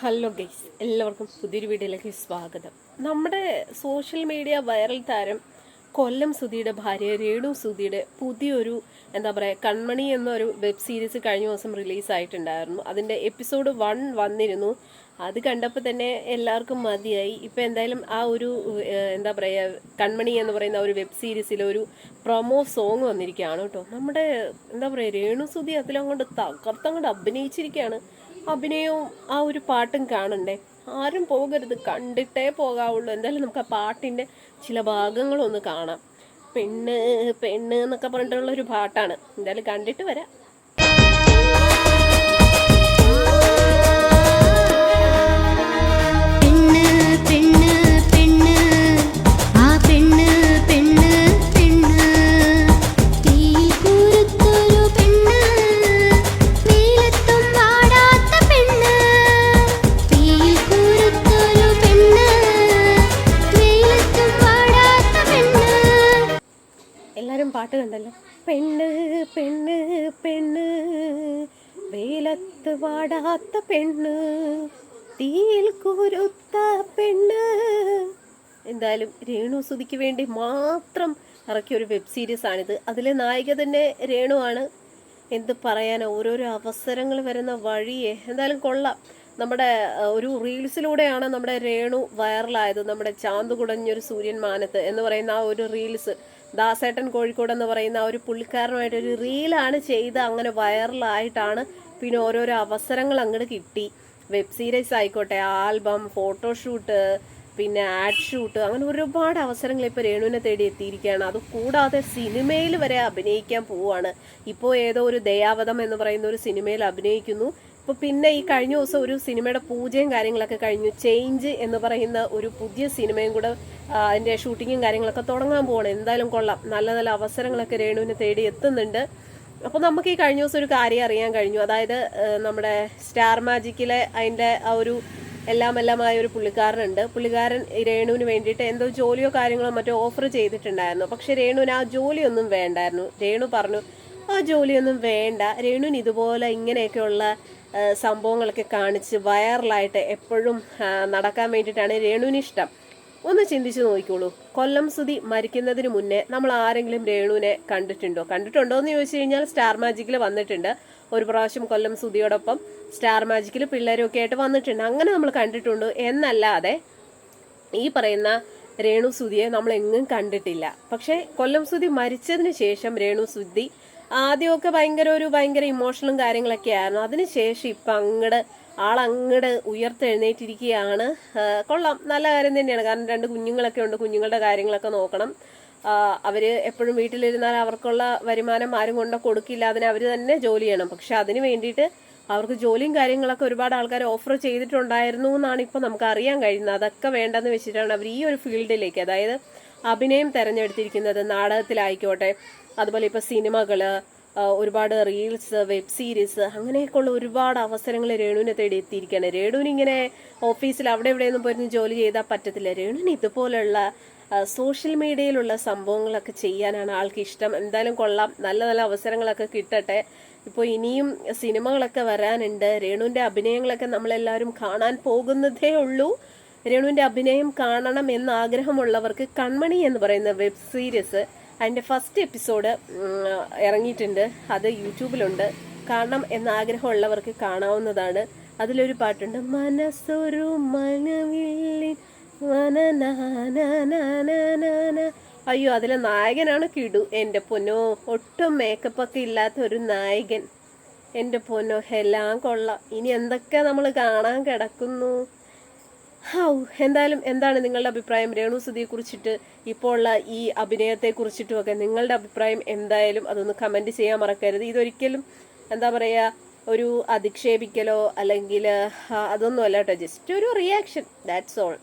Hello guys എല്ലാവർക്കും പുതിയൊരു വീഡിയോയിലേക്ക് സ്വാഗതം. നമ്മുടെ സോഷ്യൽ മീഡിയ വൈറൽ താരം കൊല്ലം സുധിയുടെ ഭാര്യ രേണു സുധിയുടെ പുതിയൊരു എന്താ പറയുക കൺമണി എന്നൊരു വെബ് സീരീസ് കഴിഞ്ഞ ദിവസം റിലീസായിട്ടുണ്ടായിരുന്നു അതിന്റെ എപ്പിസോഡ് വൺ വന്നിരുന്നു. അത് കണ്ടപ്പോൾ തന്നെ എല്ലാവർക്കും മതിയായി. ഇപ്പം എന്തായാലും ആ ഒരു എന്താ പറയുക കൺമണി എന്ന് പറയുന്ന ഒരു വെബ് സീരീസിലെ ഒരു പ്രൊമോ സോങ് വന്നിരിക്കുകയാണ് കേട്ടോ. നമ്മുടെ എന്താ പറയുക രേണു സുധി അതിലങ്ങോട്ട് തകർത്തങ്ങോട്ട് അഭിനയിച്ചിരിക്കുകയാണ്. അഭിനയവും ആ ഒരു പാട്ടും കാണണ്ടേ? ആരും പോകരുത്. കണ്ടിട്ടേ പോകാവുള്ളൂ. എന്തായാലും നമുക്ക് ആ പാട്ടിന്റെ ചില ഭാഗങ്ങളൊന്ന് കാണാം. പെണ്ണ് പെണ്ണ് എന്നൊക്കെ പറഞ്ഞിട്ടുള്ളൊരു പാട്ടാണ്. എന്തായാലും കണ്ടിട്ട് വരാം. പാട്ട് കണ്ടല്ലോ പെണ്ണ് പെണ്ണ് പെണ്ണ് വെയിലത്ത് വാടാത്ത പെണ്ണ് തീയിൽ കുരുത്ത പെണ്ണ്. എന്തായാലും രേണു സുതിക്ക് വേണ്ടി മാത്രം ഇറക്കിയ ഒരു വെബ് സീരീസ് ആണിത്. അതിലെ നായിക തന്നെ രേണു ആണ്. എന്ത് പറയാനോ ഓരോരോ അവസരങ്ങൾ വരുന്ന വഴിയെ. എന്തായാലും കൊള്ളാം. നമ്മുടെ ഒരു റീൽസിലൂടെയാണ് നമ്മുടെ രേണു വൈറലായത്. നമ്മുടെ ചാന്ത് കുടഞ്ഞൊരു സൂര്യൻ മാനത്ത് എന്ന് പറയുന്ന ആ ഒരു റീൽസ്. ദാസേട്ടൻ കോഴിക്കോട് എന്ന് പറയുന്ന ആ ഒരു പുള്ളിക്കാരനുമായിട്ട് ഒരു റീലാണ് ചെയ്ത് അങ്ങനെ വൈറലായിട്ടാണ് പിന്നെ ഓരോരോ അവസരങ്ങൾ അങ്ങോട്ട് കിട്ടി. വെബ് സീരീസ് ആയിക്കോട്ടെ ആൽബം ഫോട്ടോഷൂട്ട് പിന്നെ ആഡ് ഷൂട്ട് അങ്ങനെ ഒരുപാട് അവസരങ്ങൾ ഇപ്പോൾ രേണുവിനെ തേടി എത്തിയിരിക്കുകയാണ്. അത് കൂടാതെ സിനിമയിൽ വരെ അഭിനയിക്കാൻ പോവുകയാണ്. ഇപ്പോൾ ഏതോ ഒരു ദയാവതം എന്ന് പറയുന്ന ഒരു സിനിമയിൽ അഭിനയിക്കുന്നു. ഇപ്പോൾ പിന്നെ ഈ കഴിഞ്ഞ ദിവസം ഒരു സിനിമയുടെ പൂജയും കാര്യങ്ങളൊക്കെ കഴിഞ്ഞു. ചേഞ്ച് എന്ന് പറയുന്ന ഒരു പുതിയ സിനിമയും കൂടെ അതിന്റെ ഷൂട്ടിങ്ങും കാര്യങ്ങളൊക്കെ തുടങ്ങാൻ പോകണം എന്തായാലും കൊള്ളാം. നല്ല നല്ല അവസരങ്ങളൊക്കെ രേണുവിനെ തേടി എത്തുന്നുണ്ട്. അപ്പോൾ നമുക്ക് ഈ കഴിഞ്ഞ ദിവസം ഒരു കാര്യം അറിയാൻ കഴിഞ്ഞു. അതായത് നമ്മുടെ സ്റ്റാർ മാജിക്കിലെ അതിന്റെ ആ ഒരു എല്ലാം എല്ലാമായ ഒരു പുള്ളിക്കാരനുണ്ട്. പുള്ളിക്കാരൻ രേണുവിന് വേണ്ടിയിട്ട് എന്തോ ജോലിയോ കാര്യങ്ങളോ മറ്റോ ഓഫർ ചെയ്തിട്ടുണ്ടായിരുന്നു. പക്ഷെ രേണുവിന് ആ ജോലിയൊന്നും വേണ്ടായിരുന്നു. രേണു പറഞ്ഞു ആ ജോലിയൊന്നും വേണ്ട. രേണുവിന് ഇതുപോലെ ഇങ്ങനെയൊക്കെയുള്ള സംഭവങ്ങളൊക്കെ കാണിച്ച് വൈറലായിട്ട് എപ്പോഴും നടക്കാൻ വേണ്ടിയിട്ടാണ് രേണുവിന് ഇഷ്ടം. ഒന്ന് ചിന്തിച്ചു നോക്കിക്കോളൂ. കൊല്ലം സുതി മരിക്കുന്നതിന് മുന്നേ നമ്മൾ ആരെങ്കിലും രേണുവിനെ കണ്ടിട്ടുണ്ടോ? കണ്ടിട്ടുണ്ടോ എന്ന് ചോദിച്ചു കഴിഞ്ഞാൽ സ്റ്റാർ മാജിക്കിൽ വന്നിട്ടുണ്ട്. ഒരു പ്രാവശ്യം കൊല്ലം സുതിയോടൊപ്പം സ്റ്റാർ മാജിക്കിൽ പിള്ളേരൊക്കെ ആയിട്ട് വന്നിട്ടുണ്ട്. അങ്ങനെ നമ്മൾ കണ്ടിട്ടുണ്ടോ. എന്നല്ലാതെ ഈ പറയുന്ന രേണു സുതിയെ നമ്മൾ എങ്ങും കണ്ടിട്ടില്ല. പക്ഷേ കൊല്ലം സുതി മരിച്ചതിന് ശേഷം രേണു സുധി ആദ്യമൊക്കെ ഭയങ്കര ഒരു ഭയങ്കര ഇമോഷണലും കാര്യങ്ങളൊക്കെ ആയിരുന്നു. അതിനുശേഷം ഇപ്പം അങ്ങട് ആളങ്ങട് ഉയർത്തെഴുന്നേറ്റിരിക്കുകയാണ്. കൊള്ളാം. നല്ല കാര്യം തന്നെയാണ്. കാരണം രണ്ട് കുഞ്ഞുങ്ങളൊക്കെ ഉണ്ട്. കുഞ്ഞുങ്ങളുടെ കാര്യങ്ങളൊക്കെ നോക്കണം. അവർ എപ്പോഴും വീട്ടിലിരുന്നാൽ അവർക്കുള്ള വരുമാനം ആരും കൊണ്ട് കൊടുക്കില്ല അതിന് അവർ തന്നെ ജോലി ചെയ്യണം. പക്ഷെ അതിന് വേണ്ടിയിട്ട് അവർക്ക് ജോലിയും കാര്യങ്ങളൊക്കെ ഒരുപാട് ആൾക്കാർ ഓഫർ ചെയ്തിട്ടുണ്ടായിരുന്നു എന്നാണ് ഇപ്പോൾ നമുക്ക് അറിയാൻ കഴിയുന്നത്. അതൊക്കെ വേണ്ടെന്ന് വെച്ചിട്ടാണ് അവർ ഈ ഒരു ഫീൽഡിലേക്ക് അതായത് അഭിനയം തിരഞ്ഞെടുത്തിരിക്കുന്നത് നാടകത്തിലായിക്കോട്ടെ അതുപോലെ ഇപ്പോൾ സിനിമകൾ ഒരുപാട് റീൽസ് വെബ് സീരീസ് അങ്ങനെയൊക്കെയുള്ള ഒരുപാട് അവസരങ്ങൾ രേണുവിനെ തേടി എത്തിയിരിക്കുകയാണ്. രേണുവിന് ഇങ്ങനെ ഓഫീസിൽ അവിടെ എവിടെയൊന്നും പോയിരുന്ന് ജോലി ചെയ്താൽ പറ്റത്തില്ല. രേണുവിന് ഇതുപോലുള്ള സോഷ്യൽ മീഡിയയിലുള്ള സംഭവങ്ങളൊക്കെ ചെയ്യാനാണ് ആൾക്ക് ഇഷ്ടം. എന്തായാലും കൊള്ളാം. നല്ല നല്ല അവസരങ്ങളൊക്കെ കിട്ടട്ടെ. ഇപ്പോൾ ഇനിയും സിനിമകളൊക്കെ വരാനുണ്ട്. രേണുവിന്റെ അഭിനയങ്ങളൊക്കെ നമ്മളെല്ലാവരും കാണാൻ പോകുന്നതേ ഉള്ളൂ. രേണുവിന്റെ അഭിനയം കാണണം എന്ന ആഗ്രഹമുള്ളവർക്ക് കൺമണി എന്ന് പറയുന്ന വെബ് സീരീസ് അതിന്റെ ഫസ്റ്റ് എപ്പിസോഡ് ഇറങ്ങിയിട്ടുണ്ട്. അത് യൂട്യൂബിലുണ്ട്. കാണണം എന്ന ആഗ്രഹമുള്ളവർക്ക് കാണാവുന്നതാണ്. അതിലൊരു പാട്ടുണ്ട് മനസ്സൊരു മനവില്ലിൻ മനനാനാനാനാനാ. അയ്യോ അതിലെ നായകനാണ് കിടു. എന്റെ പൊന്നോ ഒട്ടും മേക്കപ്പൊക്കെ ഇല്ലാത്ത ഒരു നായകൻ. എന്റെ പൊന്നോ എല്ലാം കൊള്ളാം. ഇനി എന്തൊക്കെ നമ്മൾ കാണാൻ കിടക്കുന്നു? ഹൗ എന്തായാലും എന്താണ് നിങ്ങളുടെ അഭിപ്രായം? രേണുസുതിയെ കുറിച്ചിട്ട് ഇപ്പോൾ ഉള്ള ഈ അഭിനയത്തെ കുറിച്ചിട്ടും ഒക്കെ നിങ്ങളുടെ അഭിപ്രായം എന്തായാലും അതൊന്ന് കമന്റ് ചെയ്യാൻ മറക്കരുത്. ഇതൊരിക്കലും എന്താ പറയുക ഒരു അധിക്ഷേപിക്കലോ അല്ലെങ്കിൽ അതൊന്നും അല്ല കേട്ടോ. ജസ്റ്റ് ഒരു റിയാക്ഷൻ ദാറ്റ്സ് ഓൾ